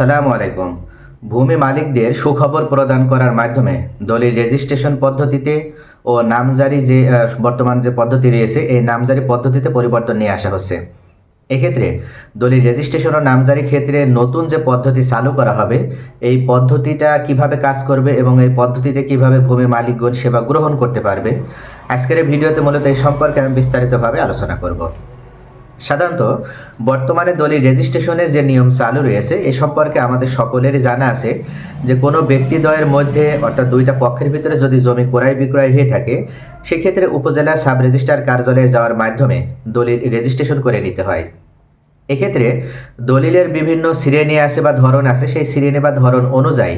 আসসালামু আলাইকুম। ভূমি মালিকদের সুখবর প্রদান করার মাধ্যমে দলিল রেজিস্ট্রেশন পদ্ধতিতে ও নামজারি যে বর্তমান যে পদ্ধতি রয়েছে, এই নামজারি পদ্ধতিতে পরিবর্তন নিয়ে আসা হচ্ছে। এক্ষেত্রে দলিল রেজিস্ট্রেশন ও নামজারি ক্ষেত্রে নতুন যে পদ্ধতি চালু করা হবে, এই পদ্ধতিটা কীভাবে কাজ করবে এবং এই পদ্ধতিতে কীভাবে ভূমি মালিকগণ সেবা গ্রহণ করতে পারবে, আজকের ভিডিওতে মূলত এই সম্পর্কে আমি বিস্তারিতভাবে আলোচনা করব। সাধারণত বর্তমানে দলিল রেজিস্ট্রেশনের যে নিয়ম চালু রয়েছে, এ সম্পর্কে আমাদের সকলেরই জানা আছে যে কোনো ব্যক্তিদ্বয়ের মধ্যে অর্থাৎ দুইটা পক্ষের ভিতরে যদি জমি ক্রয় বিক্রয় হয়ে থাকে, সেক্ষেত্রে উপজেলা সাব রেজিস্ট্রার কার্যালয়ে যাওয়ার মাধ্যমে দলিল রেজিস্ট্রেশন করে নিতে হয়। এক্ষেত্রে দলিলের বিভিন্ন শ্রেণি আছে বা ধরন আছে, সেই শ্রেণি বা ধরন অনুযায়ী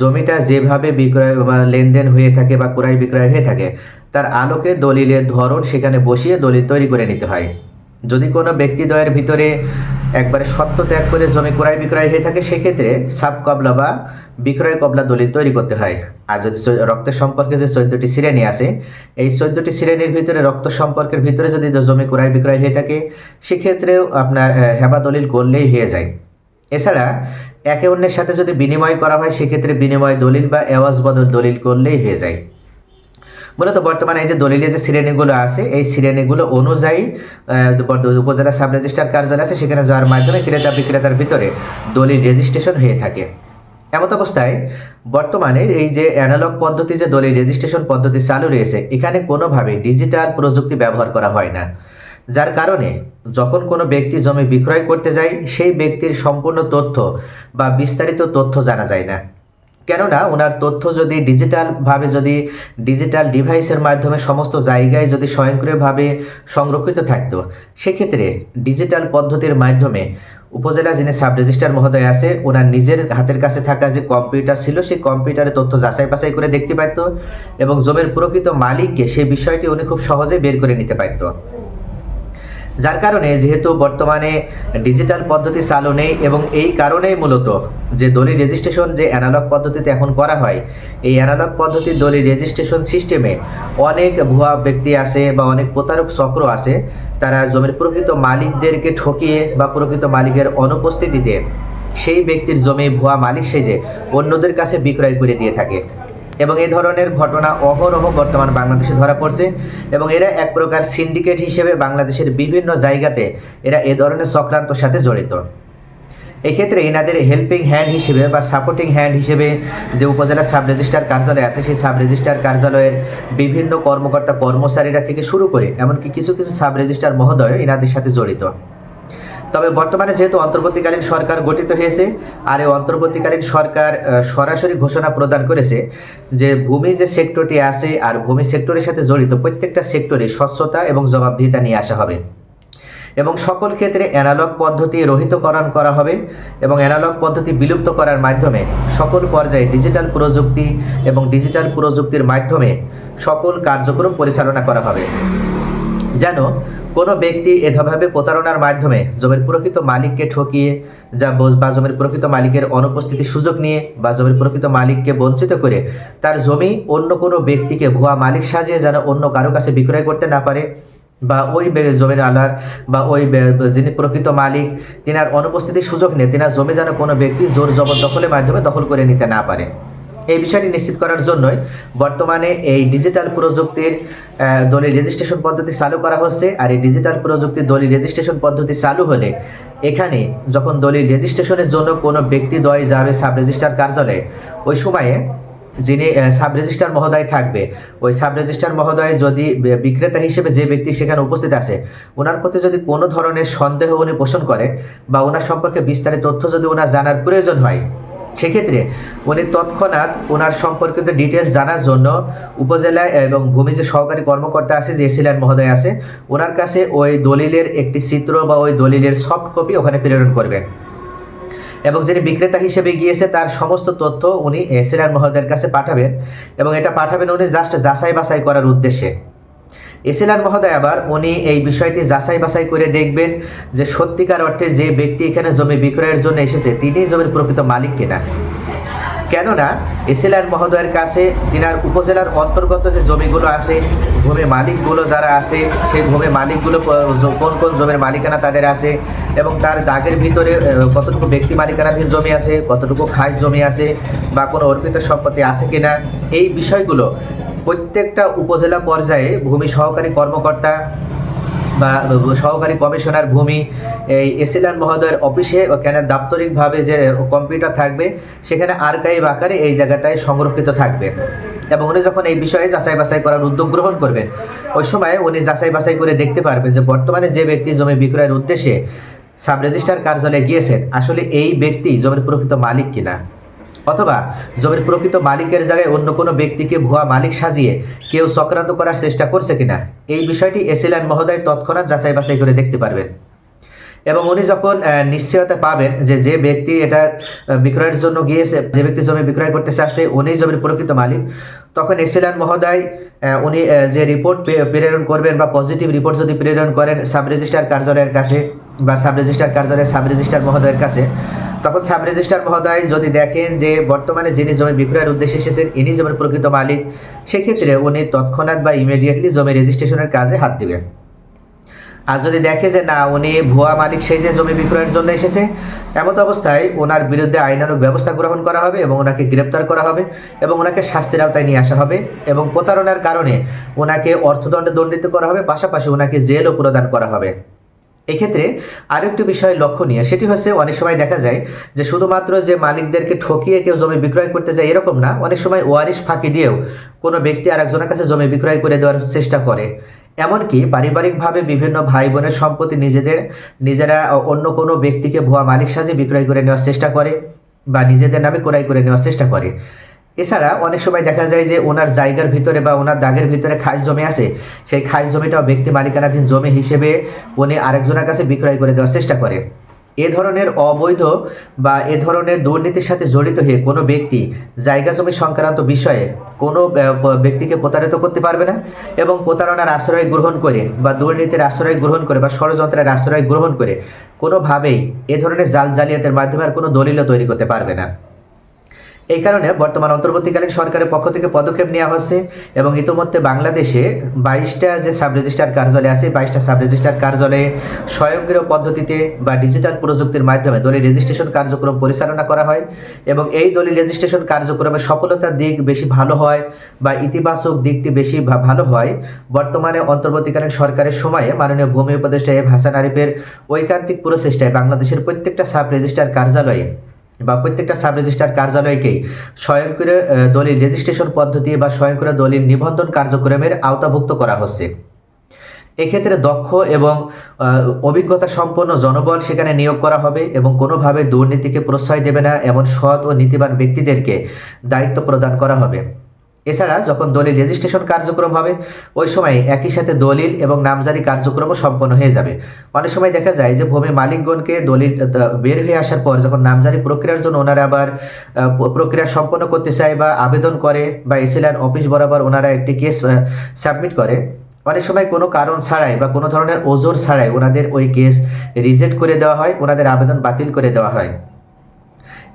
জমিটা যেভাবে বিক্রয় বা লেনদেন হয়ে থাকে বা ক্রয় বিক্রয় হয়ে থাকে, তার আলোকে দলিলের ধরন সেখানে বসিয়ে দলিল তৈরি করে নিতে হয়। যদি কোনো ব্যক্তিদ্বয়ের ভিতরে একবারে সত্য ত্যাগ করে জমি ক্রয় বিক্রয় হয়ে থাকে, সেক্ষেত্রে সাব কবলা বা বিক্রয় কবলা দলিল তৈরি করতে হয়। আর যদি রক্তের সম্পর্কে যে চোদ্দটি শ্রেণি আছে, এই চোদ্দটি শ্রেণির ভিতরে রক্ত সম্পর্কের ভিতরে যদি জমি ক্রয় বিক্রয় হয়ে থাকে, সেক্ষেত্রেও আপনার হেবা দলিল করলেই হয়ে যায়। এছাড়া একে অন্যের সাথে যদি বিনিময় করা হয়, সেক্ষেত্রে বিনিময় দলিল বা এওয়াজ বদল দলিল করলেই হয়ে যায়। মূলত বর্তমানে এই যে দলিলের যে শ্রেণীগুলো আছে, এই শ্রেণীগুলো অনুযায়ী উপজেলা সাব রেজিস্ট্রার কার্যালয় আছে, সেখানে যাওয়ার মাধ্যমে ক্রেতা বিক্রেতার ভিতরে দলিল রেজিস্ট্রেশন হয়ে থাকে। এমত অবস্থায় বর্তমানে এই যে অ্যানালগ পদ্ধতি, যে দলিল রেজিস্ট্রেশন পদ্ধতি চালু রয়েছে, এখানে কোনোভাবে ডিজিটাল প্রযুক্তি ব্যবহার করা হয় না। যার কারণে যখন কোনো ব্যক্তি জমি বিক্রয় করতে যায়, সেই ব্যক্তির সম্পূর্ণ তথ্য বা বিস্তারিত তথ্য জানা যায় না। কেননা ওনার তথ্য যদি ডিজিটালভাবে যদি ডিজিটাল ডিভাইসের মাধ্যমে সমস্ত জায়গায় যদি স্বয়ংক্রিয়ভাবে সংরক্ষিত থাকতো, সেক্ষেত্রে ডিজিটাল পদ্ধতির মাধ্যমে উপজেলা যিনি সাব রেজিস্ট্রার মহোদয় আছে, ওনার নিজের হাতের কাছে থাকা যে কম্পিউটার ছিল, সেই কম্পিউটারে তথ্য যাচাই বাছাই করে দেখতে পারতো এবং জমির প্রকৃত মালিককে সেই বিষয়টি উনি খুব সহজে বের করে নিতে পারতো। যার কারণে যেহেতু বর্তমানে ডিজিটাল পদ্ধতি চালু নেই এবং এই কারণেই মূলত যে দলিল রেজিস্ট্রেশন যে অ্যানালগ পদ্ধতিতে এখন করা হয়, এই অ্যানালগ পদ্ধতির দলিল রেজিস্ট্রেশন সিস্টেমে অনেক ভুয়া ব্যক্তি আছে বা অনেক প্রতারক চক্র আছে তারা জমির প্রকৃত মালিকদেরকে ঠকিয়ে বা প্রকৃত মালিকের অনুপস্থিতিতে সেই ব্যক্তির জমি ভুয়া মালিক সেজে অন্যদের কাছে বিক্রয় করে দিয়ে থাকে। এবং এই ধরনের ঘটনা অহরহ বর্তমান বাংলাদেশে ধরা পড়ছে এবং এরা এক প্রকার সিন্ডিকেট হিসেবে বাংলাদেশের বিভিন্ন জায়গাতে এরা এ ধরনের চক্রান্তর সাথে জড়িত। এক্ষেত্রে এনাদের হেল্পিং হ্যান্ড হিসেবে বা সাপোর্টিং হ্যান্ড হিসেবে যে উপজেলা সাব রেজিস্ট্রার কার্যালয় আছে, সেই সাব রেজিস্ট্রার কার্যালয়ের বিভিন্ন কর্মকর্তা কর্মচারীরা থেকে শুরু করে, এমনকি কিছু কিছু সাব রেজিস্ট্রার মহোদয় এনাদের সাথে জড়িত। তবে বর্তমানে যেহেতু অন্তর্বর্তীকালীন সরকার গঠিত হয়েছে, আর এই অন্তর্বর্তীকালীন সরকার সরাসরি ঘোষণা প্রদান করেছে যে ভূমি যে সেক্টরটি আছে আর ভূমি সেক্টরের সাথে জড়িত প্রত্যেকটা সেক্টরে স্বচ্ছতা এবং জবাবদিহিতা নিয়ে আসা হবে। এবং সকল ক্ষেত্রে অ্যানালগ পদ্ধতি রহিতকরণ করা হবে এবং অ্যানালগ পদ্ধতি বিলুপ্ত করার মাধ্যমে সকল পর্যায়ে ডিজিটাল প্রযুক্তি এবং ডিজিটাল প্রযুক্তির মাধ্যমে সকল কার্যক্রম পরিচালনা করা হবে। যেন কোনো ব্যক্তি এভাবে প্রতারণার মাধ্যমে জমির প্রকৃত মালিককে ঠকিয়ে যা বা জমির প্রকৃত মালিকের অনুপস্থিতির সুযোগ নিয়ে বা জমির প্রকৃত মালিককে বঞ্চিত করে তার জমি অন্য কোনো ব্যক্তিকে ভুয়া মালিক সাজিয়ে যেন অন্য কারও কাছে বিক্রয় করতে না পারে বা ওই জমির আলার বা ওই যিনি প্রকৃত মালিক, তিনার অনুপস্থিতির সুযোগ নিয়ে তিনার জমি যেন কোনো ব্যক্তি জোর জবরদখলের মাধ্যমে দখল করে নিতে না পারে। এই বিষয়টি নিশ্চিত করার জন্যই বর্তমানে এই ডিজিটাল প্রযুক্তির দলিল রেজিস্ট্রেশন পদ্ধতি চালু করা হচ্ছে। আর এই ডিজিটাল প্রযুক্তির দলিল রেজিস্ট্রেশন পদ্ধতি চালু হলে এখানে যখন দলিল রেজিস্ট্রেশনের জন্য কোনো ব্যক্তি দয় যাবে সাব রেজিস্ট্রার কার্যালয়ে, ওই সময়ে যিনি সাব রেজিস্ট্রার মহোদয় থাকবে, ওই সাব রেজিস্ট্রার মহোদয় যদি বিক্রেতা হিসেবে যে ব্যক্তি সেখানে উপস্থিত আছে ওনার প্রতি যদি কোনো ধরনের সন্দেহ উনি পোষণ করে বা ওনার সম্পর্কে বিস্তারিত তথ্য যদি ওনার জানার প্রয়োজন হয় সেক্ষেত্রে উনি তৎক্ষণাৎ ওনার সম্পর্কিত ডিটেলস জানার জন্য উপজেলায় এবং ভূমি যে সহকারী কর্মকর্তা আছে, যে এসিল্যান মহোদয় আছে ওনার কাছে ওই দলিলের একটি চিত্র বা ওই দলিলের সফট কপি ওখানে প্রেরণ করবেন। এবং যিনি বিক্রেতা হিসেবে গিয়েছে, তার সমস্ত তথ্য উনি এসিল্যান মহোদয়ের কাছে পাঠাবেন এবং এটা পাঠাবেন উনি জাস্ট যাচাই বাছাই করার উদ্দেশ্যে। এসিলান মহোদয় আবার, উনি এই বিষয়টি যাচাই বাছাই করে দেখবেন যে সত্যিকার অর্থে যে ব্যক্তি এখানে জমি বিক্রয়ের জন্য এসেছে তিনি জমির প্রকৃত মালিক কিনা। কেননা এসিলার মহোদয়ের কাছে তিনার উপজেলার অন্তর্গত যে জমিগুলো আছে ভূমি মালিকগুলো যারা আছে, সেই ভূমি মালিকগুলো কোন কোন জমির মালিকানা তাদের আছে এবং তার দাগের ভিতরে কতটুকু ব্যক্তি মালিকানাধীন জমি আছে, কতটুকু খাস জমি আছে বা কোনো অর্পিত সম্পত্তি আছে কিনা, এই বিষয়গুলো প্রত্যেকটা উপজেলা পর্যায়ে ভূমি সহকারী কর্মকর্তা বা সহকারী কমিশনার ভূমি এই এসিলান মহোদয়ের অফিসে ওখানে দাপ্তরিকভাবে যে কম্পিউটার থাকবে, সেখানে আর্কাইভ আকারে এই জায়গাটায় সংরক্ষিত থাকবে। এবং উনি যখন এই বিষয়ে যাচাই বাছাই করার উদ্যোগ গ্রহণ করবেন, ওই সময় উনি যাচাই বাছাই করে দেখতে পারবেন যে বর্তমানে যে ব্যক্তি জমি বিক্রয়ের উদ্দেশ্যে সাব রেজিস্ট্রার কার্যালয়ে গিয়েছেন, আসলে এই ব্যক্তি জমির প্রকৃত মালিক কিনা। অথবা জমির প্রকৃত মালিকের জায়গায় অন্য কোনো ব্যক্তিকে ভুয়া মালিক সাজিয়ে কেউ চক্রান্ত করার চেষ্টা করছে কিনা? এই বিষয়টি এসিলান মহোদয় তৎক্ষণাৎ যাচাই বাছাই করে দেখতে পারবেন। এবং উনি যখন নিশ্চয়তা পাবেন যে যে ব্যক্তি এটা বিক্রয়ের জন্য গিয়েছে, যে ব্যক্তি জমি বিক্রয় করতে চাচ্ছে উনি জমির প্রকৃত মালিক। তখন এসিলান মহোদয় উনি যে রিপোর্ট প্রেরণ করবেন বা পজিটিভ রিপোর্ট যদি প্রেরণ করেন সাব রেজিস্ট্রার কার্যালয়ের কাছে বা সাব রেজিস্ট্রার কার্যালয়ের সাব রেজিস্ট্রার মহোদয়ের কাছে তখন সাব রেজিস্ট্রার মহোদয় যদি দেখেন যে বর্তমানে যিনি জমি বিক্রয়ের উদ্দেশ্যে এসেছেন, ইনি জমির প্রকৃত মালিক, সেক্ষেত্রে উনি তৎক্ষণাৎ বা ইমিডিয়েটলি জমি রেজিস্ট্রেশনের কাজে হাত দিবেন। আর যদি দেখে যে না, উনি ভুয়া মালিক, সেই যে জমি বিক্রয়ের জন্য এসেছে, এমত অবস্থায় ওনার বিরুদ্ধে আইনানুগ ব্যবস্থা গ্রহণ করা হবে এবং ওনাকে গ্রেপ্তার করা হবে এবং ওনাকে শাস্তির আওতায় নিয়ে আসা হবে এবং প্রতারণার কারণে ওনাকে অর্থদণ্ডে দণ্ডিত করা হবে, পাশাপাশি ওনাকে জেলও প্রদান করা হবে। এক্ষেত্রে আরেকটি বিষয় লক্ষণীয়, সেটি হচ্ছে অনেক সময় দেখা যায় যে শুধুমাত্র যে মালিকদেরকে ঠকিয়ে কেউ জমি বিক্রয় করতে যায় এরকম না, অনেক সময় ওয়ারিশ ফাঁকি দিয়েও কোনো ব্যক্তি আরেকজনের কাছে জমি বিক্রয় করে দেওয়ার চেষ্টা করে। এমনকি পারিবারিকভাবে বিভিন্ন ভাই বোনের সম্পত্তি নিজেদের, নিজেরা অন্য কোনো ব্যক্তিকে ভুয়া মালিক সাজে বিক্রয় করে নেওয়ার চেষ্টা করে বা নিজেদের নামে ক্রয় করে নেওয়ার চেষ্টা করে। এছাড়া অনেক সময় দেখা যায় যে ওনার জায়গার ভিতরে বা ওনার দাগের ভিতরে খাস জমি আছে, সেই খাস জমিটাও ব্যক্তি মালিকানাধীন জমি হিসেবে উনি আরেকজনের কাছে বিক্রয় করে দেওয়ার চেষ্টা করে। এ ধরনের অবৈধ বা এ ধরনের দুর্নীতির সাথে জড়িত হয়ে কোনো ব্যক্তি জায়গা জমি সংক্রান্ত বিষয়ে কোনো ব্যক্তিকে প্রতারিত করতে পারবে না এবং প্রতারণার আশ্রয় গ্রহণ করে বা দুর্নীতির আশ্রয় গ্রহণ করে বা ষড়যন্ত্রের আশ্রয় গ্রহণ করে কোনোভাবেই এ ধরনের জাল জালিয়াতের মাধ্যমে আর কোনো দলিলও তৈরি করতে পারবে না। এই কারণে বর্তমান অন্তর্বর্তীকালীন সরকারের পক্ষ থেকে পদক্ষেপ নেওয়া হচ্ছে এবং ইতিমধ্যে বাংলাদেশে বাইশটা যে সাব রেজিস্ট্রার কার্যালয় আছে, বাইশটা সাব রেজিস্ট্রার কার্যালয়ে স্বয়ংক্রিয় পদ্ধতিতে বা ডিজিটাল প্রযুক্তির মাধ্যমে দলিল রেজিস্ট্রেশন কার্যক্রম পরিচালনা করা হয় এবং এই দলিল রেজিস্ট্রেশন কার্যক্রমের সফলতার দিক বেশি ভালো হয় বা ইতিবাচক দিকটি বেশি ভালো হয়। বর্তমানে অন্তর্বর্তীকালীন সরকারের সময়ে মাননীয় ভূমি উপদেষ্টা এফ হাসান আরিফের ঐকান্তিক প্রচেষ্টায় বাংলাদেশের প্রত্যেকটা সাব রেজিস্ট্রার কার্যালয়ে বা প্রত্যেকটা সাব রেজিস্ট্রার কার্যালয়কেই স্বয়ংক্রিয় দলিল রেজিস্ট্রেশন পদ্ধতি বা স্বয়ংক্রিয় দলিল নিবন্ধন কার্যক্রমের আওতাভুক্ত করা হচ্ছে। এক্ষেত্রে দক্ষ এবং অভিজ্ঞতা সম্পন্ন জনবল সেখানে নিয়োগ করা হবে এবং কোনোভাবে দুর্নীতিকে প্রশ্রয় দেবে না এমন সৎ ও নীতিবান ব্যক্তিদেরকে দায়িত্ব প্রদান করা হবে। এছাড়া যখন দলিল রেজিস্ট্রেশন কার্যক্রম হবে, ওই সময় একই সাথে দলিল এবং নামজারি কার্যক্রমও সম্পন্ন হয়ে যাবে। অনেক সময় দেখা যায় যে ভূমি মালিকগণকে দলিল বের হয়ে আসার পর যখন নামজারি প্রক্রিয়ার জন্য ওনারা আবার প্রক্রিয়া সম্পন্ন করতে চায় বা আবেদন করে বা এসিলান অফিস বরাবর ওনারা একটি কেস সাবমিট করে, অনেক সময় কোনো কারণ ছাড়াই বা কোনো ধরনের ওজোর ছাড়াই ওনাদের ওই কেস রিজেক্ট করে দেওয়া হয়, ওনাদের আবেদন বাতিল করে দেওয়া হয়।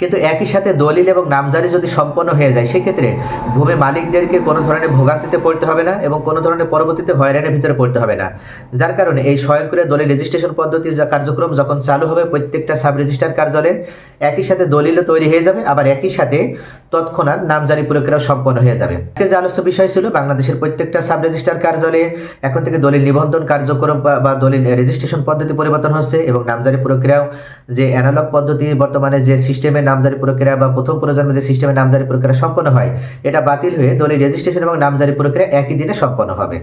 কিন্তু একই সাথে দলিল এবং নামজারি যদি সম্পন্ন হয়ে যায়, সেক্ষেত্রে ভূমি মালিকদেরকে কোনো ধরনের ভোগান্তিতে পড়তে হবে না এবং কোনো ধরনের পরবর্তীতে হয়রানির ভিতরে পড়তে হবে না। যার কারণে এই স্বয়ংক্রিয় দলিল রেজিস্ট্রেশন পদ্ধতির যা কার্যক্রম যখন চালু হবে, প্রত্যেকটা সাব রেজিস্ট্রার কার্যালয়ে একই সাথে দলিলও তৈরি হয়ে যাবে, আবার একই সাথে তৎক্ষণাৎ নামজারি প্রক্রিয়াও সম্পন্ন হয়ে যাবে। আজকে যে আলোচ্য বিষয় ছিল, বাংলাদেশের প্রত্যেকটা সাব রেজিস্ট্রার কার্যালয়ে এখন থেকে দলিল নিবন্ধন কার্যক্রম বা- দলিল রেজিস্ট্রেশন পদ্ধতি পরিবর্তন হচ্ছে এবং নামজারি প্রক্রিয়াও যে অ্যানালগ পদ্ধতি, বর্তমানে যে সিস্টেমে নামজারি প্রক্রিয়া বা প্রথম প্রজন্মের যে সিস্টেমে নামজারি প্রক্রিয়া সম্পন্ন হয়, এটা বাতিল হয়ে দলিল রেজিস্ট্রেশন এবং নামজারি প্রক্রিয়া একই দিনে সম্পন্ন হবে।